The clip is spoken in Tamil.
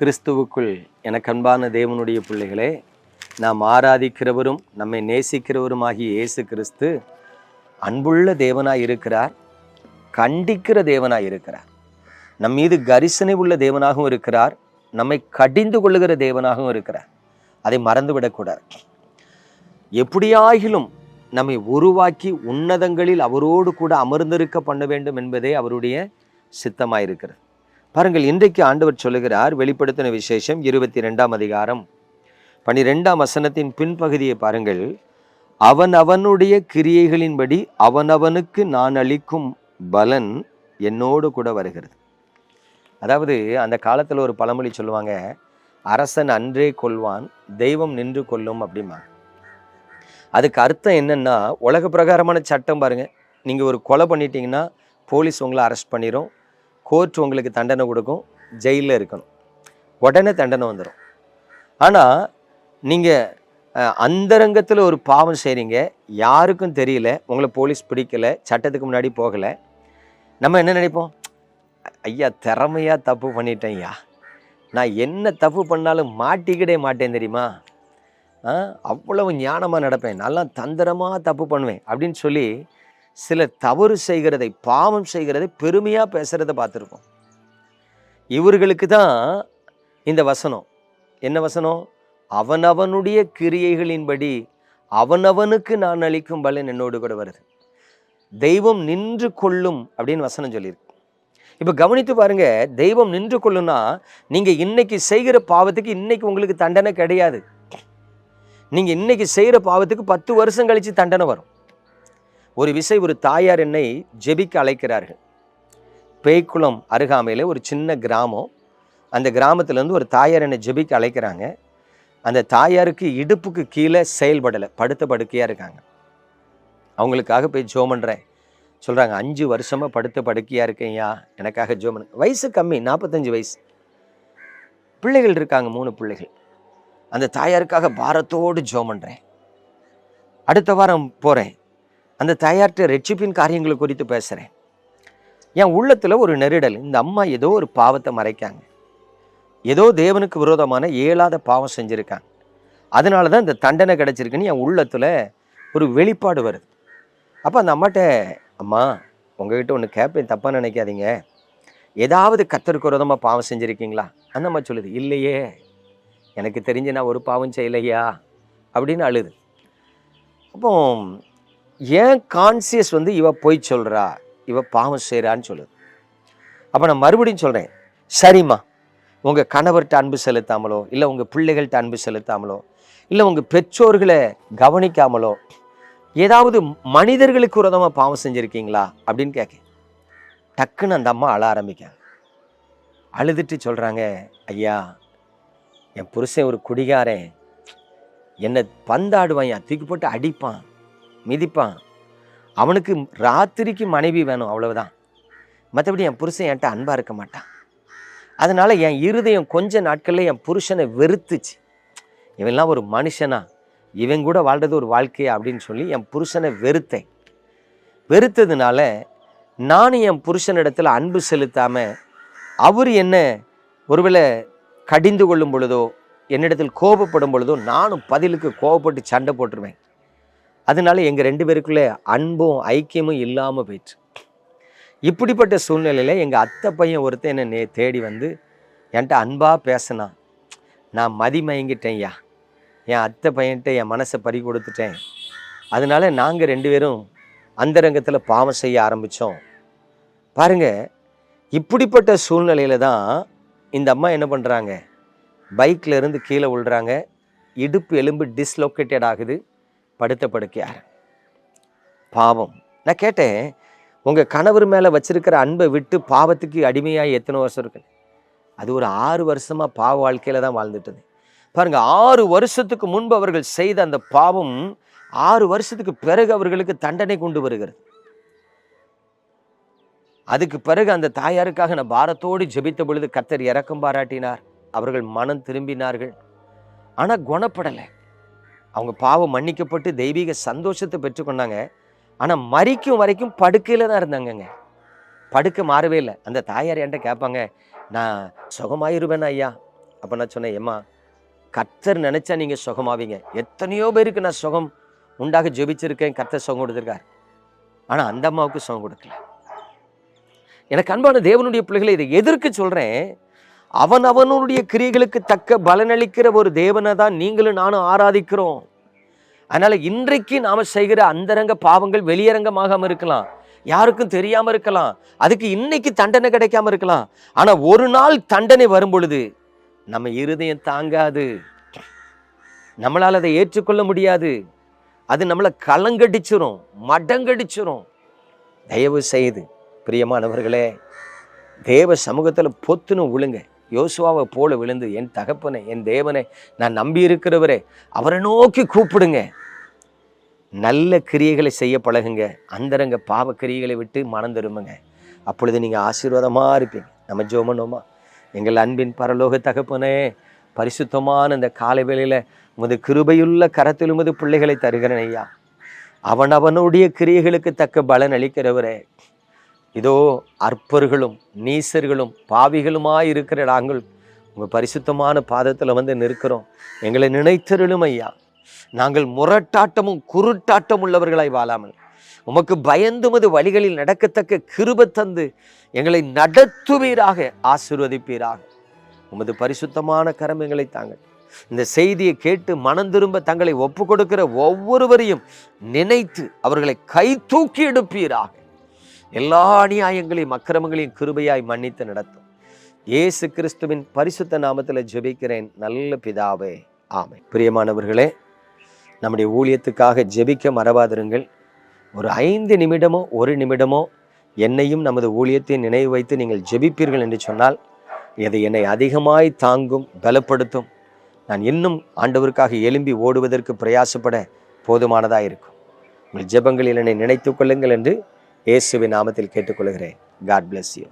கிறிஸ்துவுக்குள் எனக்கு அன்பான தேவனுடைய பிள்ளைகளே நாம் ஆராதிக்கிறவரும் நம்மை நேசிக்கிறவருமாகிய இயேசு கிறிஸ்து அன்புள்ள தேவனாய் இருக்கிறார் கண்டிக்கிற தேவனாய் இருக்கிறார். நம் மீது கரிசனை உள்ள தேவனாகவும் இருக்கிறார் நம்மை கடிந்து கொள்ளுகிற தேவனாகவும் இருக்கிறார். அதை மறந்துவிடக்கூடாது. எப்படியாகிலும் நம்மை உருவாக்கி உன்னதங்களில் அவரோடு கூட அமர்ந்திருக்க பண்ண வேண்டும் என்பதே அவருடைய சித்தமாயிருக்கிறது. பாருங்கள் இன்றைக்கு ஆண்டவர் சொல்லுகிறார் வெளிப்படுத்தின விசேஷம் இருபத்தி ரெண்டாம் அதிகாரம். பனிரெண்டாம் வசனத்தின் பின்பகுதியை பாருங்கள். அவன் அவனுடைய கிரியைகளின்படி அவனவனுக்கு நான் அளிக்கும் பலன் என்னோடு கூட வருகிறது. அதாவது அந்த காலத்தில் ஒரு பழமொழி சொல்லுவாங்க அரசன் அன்றே கொள்வான் தெய்வம் நின்று கொள்ளும் அப்படிமா அதுக்கு அர்த்தம் என்னென்னா உலக பிரகாரமான சட்டம் பாருங்கள் நீங்கள் ஒரு கொலை பண்ணிட்டீங்கன்னா போலீஸ் உங்களை அரெஸ்ட் பண்ணிடும் கோர்ட் உங்களுக்கு தண்டனை கொடுக்கும் ஜெயிலில் இருக்கணும். உடனே தண்டனை வந்துடும் ஆனால் நீங்கள் அந்தரங்கத்தில் ஒரு பாவம் செய்கிறீங்க யாருக்கும் தெரியல உங்களை போலீஸ் பிடிக்கல சட்டத்துக்கு முன்னாடி போகலை. நம்ம என்ன நினைப்போம்? ஐயா திறமையாக தப்பு பண்ணிட்டேன் ஐயா. நான் என்ன தப்பு பண்ணாலும் மாட்டிக்கிடே மாட்டேன் தெரியுமா? ஆ, அவ்வளவு ஞானமாக நடப்பேன். நல்லா தந்திரமாக தப்பு பண்ணுவேன் அப்படின்னு சொல்லி சில தவறு செய்கிறதை பாவம் செய்கிறதை பெருமையாக பேசுகிறத பார்த்துருக்கோம். இவர்களுக்கு தான் இந்த வசனம். என்ன வசனம்? அவனவனுடைய கிரியைகளின்படி அவனவனுக்கு நான் அளிக்கும் பலன் என்னோடு கூட வருது. தெய்வம் நின்று கொள்ளும் அப்படின்னு வசனம் சொல்லியிருக்கு. இப்போ கவனித்து பாருங்க தெய்வம் நின்று கொள்ளும்னா நீங்கள் இன்னைக்கு செய்கிற பாவத்துக்கு இன்னைக்கு உங்களுக்கு தண்டனை கிடையாது. நீங்கள் இன்னைக்கு செய்கிற பாவத்துக்கு பத்து வருஷம் கழித்து தண்டனை வரும். ஒரு விசை ஒரு தாயார் என்னை ஜெபிக்க அழைக்கிறார்கள். பேய்க்குளம் அருகாமையில் ஒரு சின்ன கிராமம். அந்த கிராமத்துலேருந்து ஒரு தாயார் என்னை ஜெபிக்க அழைக்கிறாங்க. அந்த தாயாருக்கு இடுப்புக்கு கீழே செயல்படலை படுத்த படுக்கையாக இருக்காங்க. அவங்களுக்காக போய் ஜோ பண்ணுறேன் சொல்கிறாங்க அஞ்சு வருஷமாக படுத்த படுக்கையாக இருக்கேன்யா. எனக்காக ஜோம் பண்ணு. வயசு கம்மி நாற்பத்தஞ்சு வயசு. பிள்ளைகள் இருக்காங்க மூணு பிள்ளைகள். அந்த தாயாருக்காக பாரத்தோடு ஜோ பண்ணுறேன் அடுத்த வாரம் போகிறேன் அந்த தாயார்கிட்ட ரெட்சிப்பின் காரியங்களை குறித்து பேசுகிறேன் என் உள்ளத்தில் ஒரு நெருடல். இந்த அம்மா ஏதோ ஒரு பாவத்தை மறைக்காங்க. ஏதோ தேவனுக்கு விரோதமான இயலாத பாவம் செஞ்சுருக்காங்க. அதனால தான் இந்த தண்டனை கிடச்சிருக்குன்னு என் உள்ளத்தில் ஒரு வெளிப்பாடு வருது. அப்போ அந்த அம்மாட்ட அம்மா உங்ககிட்ட ஒன்று கேட்பேன் தப்பாக நினைக்காதீங்க. ஏதாவது கத்தருக்கு விரோதமாக பாவம் செஞ்சுருக்கீங்களா? அந்த அம்மா சொல்லுது இல்லையே. எனக்கு தெரிஞ்சு நான் ஒரு பாவம் செய்யலையா? அப்படின்னு அழுது. அப்போ ஏன் கான்சியஸ் வந்து இவ பொய் சொல்கிறா இவ பாவம் செய்கிறான்னு சொல்லுது அப்போ நான் மறுபடியும் சொல்கிறேன் சரிம்மா. உங்கள் கணவர்கிட்ட அன்பு செலுத்தாமலோ இல்லை உங்கள் பிள்ளைகள்கிட்ட அன்பு செலுத்தாமலோ இல்லை உங்கள் பெற்றோர்களை கவனிக்காமலோ ஏதாவது மனிதர்களுக்கு உரதமாக பாவம் செஞ்சுருக்கீங்களா? அப்படின்னு கேட்க டக்குன்னு அந்த அம்மா அழ ஆரம்பிக்காங்க அழுதுட்டு சொல்கிறாங்க ஐயா என் புருஷன் ஒரு குடிகாரன். என்னை பந்தாடுவான் என் தூக்கி போட்டு அடிப்பான். மிதிப்பான். அவனுக்கு ராத்திரிக்கு மனைவி வேணும் அவ்வளவுதான். மற்றபடி என் புருஷன் என்கிட்ட அன்பாக இருக்க மாட்டான். அதனால என் இருதயம் கொஞ்ச நாட்கள்ல என் புருஷனை வெறுத்துச்சு. இவெல்லாம் ஒரு மனுஷனா? இவன் கூட வாழ்றது ஒரு வாழ்க்கையா? அப்படின்னு சொல்லி என் புருஷனை வெறுத்தேன். வெறுத்ததுனால நானும் என் புருஷனிடத்துல அன்பு செலுத்தாம அவர் என்ன ஒருவேளை கடிந்து கொள்ளும் பொழுதோ என்னிடத்தில் கோபப்படும் பொழுதோ நானும் பதிலுக்கு கோபப்பட்டு சண்டை போட்டுருவேன். அதனால எங்கள் ரெண்டு பேருக்குள்ளே அன்பும் ஐக்கியமும் இல்லாமல் போயிடுச்சு இப்படிப்பட்ட சூழ்நிலையில் எங்கள் அத்தை பையன் ஒருத்தன் என்னை நே தேடி வந்து என்கிட்ட அன்பாக பேசினான் நான் மதி மயங்கிட்டேன்யா. என் அத்தை பையன்கிட்ட என் மனசை பறி கொடுத்துட்டேன். அதனால நாங்கள் ரெண்டு பேரும் அந்தரங்கத்தில் பாவம் செய்ய ஆரம்பித்தோம் பாருங்க இப்படிப்பட்ட சூழ்நிலையில தான் இந்த அம்மா என்ன பண்ணுறாங்க பைக்கில் இருந்து கீழே விழுறாங்க இடுப்பு எலும்பு டிஸ்லொக்கேட்டட் ஆகுது. படுத்த படுக்கையார் பாவம். நான் கேட்டேன் உங்கள் கணவர் மேலே வச்சிருக்கிற அன்பை விட்டு பாவத்துக்கு அடிமையாக எத்தனை வருஷம் இருக்கு? அது ஒரு ஆறு வருஷமாக பாவ வாழ்க்கையில் தான் வாழ்ந்துட்டது. பாருங்கள் ஆறு வருஷத்துக்கு முன்பு அவர்கள் செய்த அந்த பாவம் ஆறு வருஷத்துக்கு பிறகு அவர்களுக்கு தண்டனை கொண்டு வருகிறது. அதுக்கு பிறகு அந்த தாயாருக்காக நான் பாரத்தோடு ஜெபித்த பொழுது கத்தர் இறக்கம் பாராட்டினார். அவர்கள் மனம் திரும்பினார்கள். ஆனால் குணப்படலை. அவங்க பாவம் மன்னிக்கப்பட்டு தெய்வீக சந்தோஷத்தை பெற்றுக்கொண்டாங்க ஆனால் மறிக்கும் வரைக்கும் படுக்கையில் தான் இருந்தாங்கங்க. படுக்க மாறவே இல்லை. அந்த தாயார் என்கிட்ட கேட்பாங்க நான் சுகமாயிருவேன் ஐயா. அப்போ நான் சொன்னேன் ஏம்மா கர்த்தர் நினச்சா நீங்கள் சுகமாவீங்க. எத்தனையோ பேருக்கு நான் சுகம் உண்டாக ஜெபிச்சிருக்கேன். கர்த்தர் சுகம் கொடுத்துருக்கார். ஆனால் அந்த அம்மாவுக்கு சுகம் கொடுக்கல. எனக்கு அன்பான தேவனுடைய பிள்ளைகளை இதை எதிர்க்கு சொல்கிறேன் அவன் அவனுடைய கிரியைகளுக்கு தக்க பலனளிக்கிற ஒரு தேவனை தான் நீங்களும் நானும் ஆராதிக்கிறோம். அதனால் இன்றைக்கு நாம் செய்கிற அந்தரங்க பாவங்கள் வெளியரங்கமாகாமல் இருக்கலாம். யாருக்கும் தெரியாமல் இருக்கலாம். அதுக்கு இன்னைக்கு தண்டனை கிடைக்காம இருக்கலாம். ஆனால் ஒரு நாள் தண்டனை வரும் பொழுது நம்ம இருதயம் தாங்காது. நம்மளால் அதை ஏற்றுக்கொள்ள முடியாது. அது நம்மளை கலங்கடிச்சிரும் மடங்கடிச்சிரும். தயவு செய்து பிரியமானவர்களே தேவ சமூகத்தில் பொத்துன்னு விழுங்க. யோசுவாவை போல விழுந்து என் தகப்பனை என் தேவனை நான் நம்பி இருக்கிறவரே அவரை நோக்கி கூப்பிடுங்க. நல்ல கிரியைகளை செய்ய பழகுங்க. அந்தரங்க பாவ கிரியைகளை விட்டு மனம் திரும்புங்க. அப்பொழுது நீங்கள் ஆசீர்வாதமாக இருப்பீங்க. நம்ம ஜோமனோமா எங்கள் அன்பின் பரலோக தகப்பனே பரிசுத்தமான இந்த காலை வேளையில் உமது கிருபையுள்ள கரத்தில் உமது பிள்ளைகளை தருகிறேன் ஐயா. அவன் அவனுடைய கிரியைகளுக்கு தக்க பலன் அளிக்கிறவரே. இதோ அற்பர்களும் நீசர்களும் பாவிகளுமாய் இருக்கிற நாங்கள் உங்கள் பரிசுத்தமான பாதத்தில் வந்து நிற்கிறோம். எங்களை நினைத்தருளும் ஐயா. நாங்கள் முரட்டாட்டமும் குருட்டாட்டம் உள்ளவர்களாய் வாழாமல் உமக்கு பயந்துமது வழிகளில் நடக்கத்தக்க கிருப தந்து எங்களை நடத்துவீராக ஆசிர்வதிப்பீராக. உமது பரிசுத்தமான கரம் எங்களை தாங்கள் இந்த செய்தியை கேட்டு மனம் திரும்ப தங்களை ஒப்பு கொடுக்கிற ஒவ்வொருவரையும் நினைத்து அவர்களை கை தூக்கி எடுப்பீராக. எல்லா அநியாயங்களையும் அக்கிரமங்களையும் கிருபையாய் மன்னித்து நடத்தும். இயேசு கிறிஸ்துவின் பரிசுத்த நாமத்தில் ஜெபிக்கிறேன். நல்ல பிதாவே ஆமை பிரியமானவர்களே நம்முடைய ஊழியத்துக்காக ஜெபிக்க மறவாதிருங்கள். ஒரு ஐந்து நிமிடமோ ஒரு நிமிடமோ என்னையும் நமது ஊழியத்தை நினைவு வைத்து நீங்கள் ஜெபிப்பீர்கள் என்று சொன்னால் இது என்னை அதிகமாய் தாங்கும் பலப்படுத்தும். நான் இன்னும் ஆண்டவருக்காக எழும்பி ஓடுவதற்கு பிரயாசப்பட போதுமானதாக இருக்கும். உங்கள் ஜெபங்களில் என்னை நினைத்துக் கொள்ளுங்கள் என்று இயேசுவின் நாமத்தில் கேட்டுக்கொள்கிறேன். God bless you